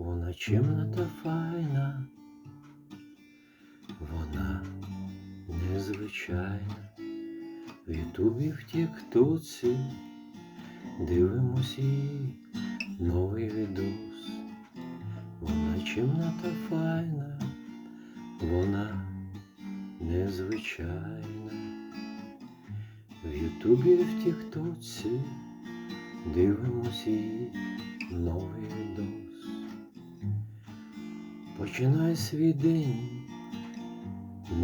Вона чимна та файна, вона незвичайна. В Ютубі в Тіктоці дивимось її новий відос. Вона чимна та файна, вона незвичайна. В Ютубі в Тіктоці дивимось її новий відос. Починай свій день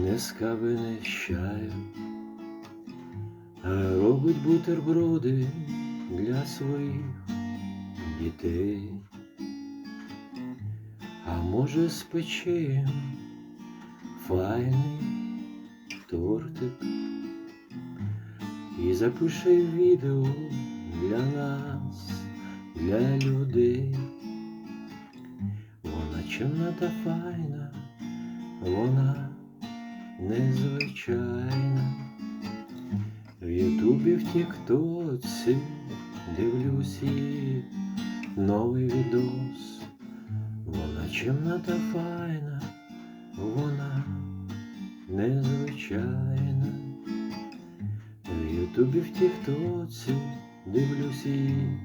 не з кави, не з чаю, а робить бутерброди для своїх дітей. А може спечем файний тортик і запише відео для нас, для людей. Вона та файна, вона незвичайна. В Ютубі в Тіктоці дивлюсь її новий відос. Вона чимна та файна, вона незвичайна. В Ютубі в Тіктоці дивлюсь її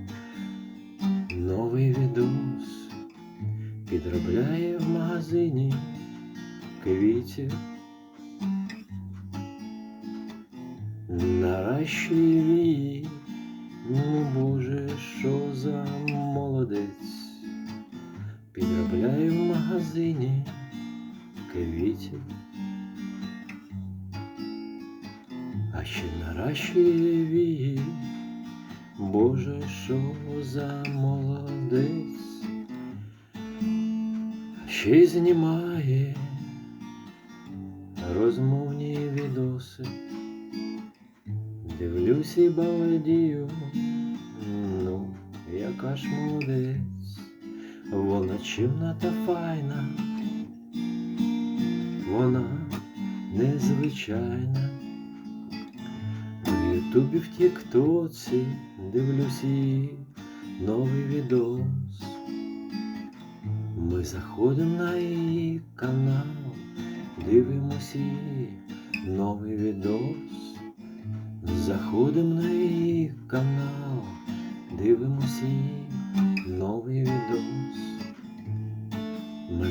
новий відос. Підробляє в магазині квітів. Наращує вії, ну Боже, що за молодець. Підробляє в магазині квітів. А ще наращує вії, Боже, що за Ще знімає розмовні відоси. Дивлюсь і баладію, ну, яка ж молодець, вона чимна та файна, вона незвичайна. В Ютубі в Тіктоці дивлюсь її новий відос. Ми заходимо на її канал, дивимося її новий відос. Заходимо на її канал, дивимося її новий відос. Ми